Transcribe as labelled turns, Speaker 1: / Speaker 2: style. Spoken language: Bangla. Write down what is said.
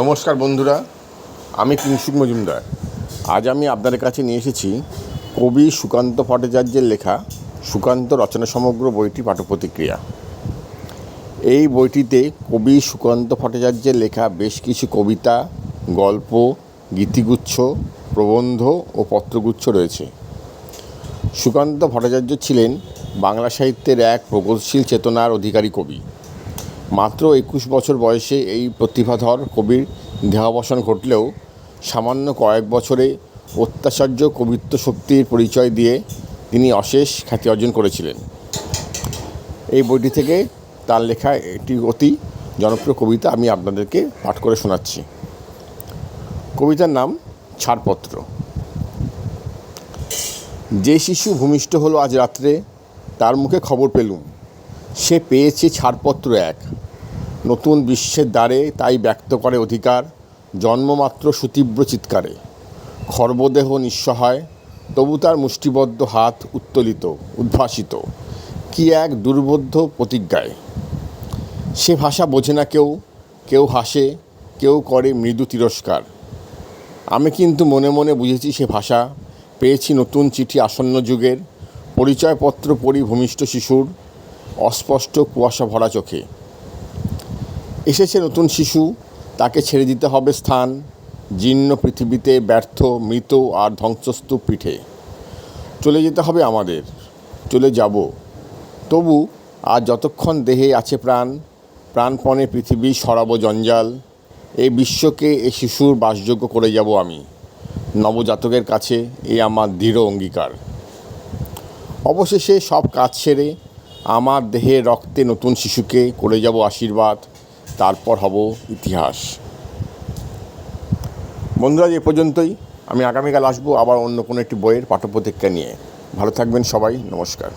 Speaker 1: নমস্কার বন্ধুরা, আমি কিংসুক মজুমদার। আজ আমি আপনাদের কাছে নিয়ে এসেছি কবি সুকান্ত ভট্টাচার্যের লেখা সুকান্ত রচনা সমগ্র বইটি পাঠপ্রতিক্রিয়া এই বইটিতে কবি সুকান্ত ভট্টাচার্যের লেখা বেশ কিছু কবিতা, গল্প, গীতিগুচ্ছ, প্রবন্ধ ও পত্রগুচ্ছ রয়েছে। সুকান্ত ভট্টাচার্য ছিলেন বাংলা সাহিত্যের এক প্রগতিশীল চেতনার অধিকারী কবি। মাত্র একুশ বছর বয়সে এই প্রতিভাধর কবির দেহাবসান ঘটলেও সামান্য কয়েক বছরে অত্যাচার্য কবিত্ব শক্তির পরিচয় দিয়ে তিনি অশেষ খ্যাতি অর্জন করেছিলেন। এই বইটি থেকে তার লেখা একটি অতি জনপ্রিয় কবিতা আমি আপনাদেরকে পাঠ করে শোনাচ্ছি। কবিতার নাম ছাড়পত্র। যে শিশু ভূমিষ্ঠ হলো আজ রাত্রে, তার মুখে খবর পেলুম। সে পেয়েছে ছাড়পত্র এক। নতুন বিশ্বের দ্বারে তাই ব্যক্ত করে অধিকার, জন্মমাত্র সুতীব্র চিৎকারে। খর্বদেহ নিঃসহায় তবু তার মুষ্টিবদ্ধ হাত উত্তোলিত, উদ্ভাসিত। কি এক দুর্বোধ্য প্রতিজ্ঞায়। সে ভাষা বোঝে না কেউ কেউ হাসে, কেউ করে মৃদু তিরস্কার। আমি কিন্তু মনে মনে বুঝেছি সে ভাষা, পেয়েছি নতুন চিঠি আসন্ন যুগের, পরিচয়পত্র পড়ি ভূমিষ্ঠ শিশুর অস্পষ্ট কুয়াশা ভরা চোখে। এসেছে নতুন শিশু, তাকে ছেড়ে দিতে হবে স্থান। জীর্ণ পৃথিবীতে ব্যর্থ, মৃত আর ধ্বংসস্তূপ পিঠে। চলে যেতে হবে আমাদের, চলে যাব। তবু আর যতক্ষণ দেহে আছে প্রাণ, প্রাণপণে পৃথিবী সরাব জঞ্জাল, এই বিশ্বকে এ শিশুর বাসযোগ্য করে যাব আমি। নবজাতকের কাছে এ আমার দৃঢ় অঙ্গীকার। অবশেষে সব কাজ সেরে আমার দেহে রক্তে নতুন শিশুকে করে যাব আশীর্বাদ, তারপর হব ইতিহাস। বন্ধুরা এ পর্যন্তই। আমি আগামীকাল আসব আবার অন্য কোনো একটি বইয়ের পাঠ্যপ্রতিজ্ঞা নিয়ে। ভালো থাকবেন সবাই, নমস্কার।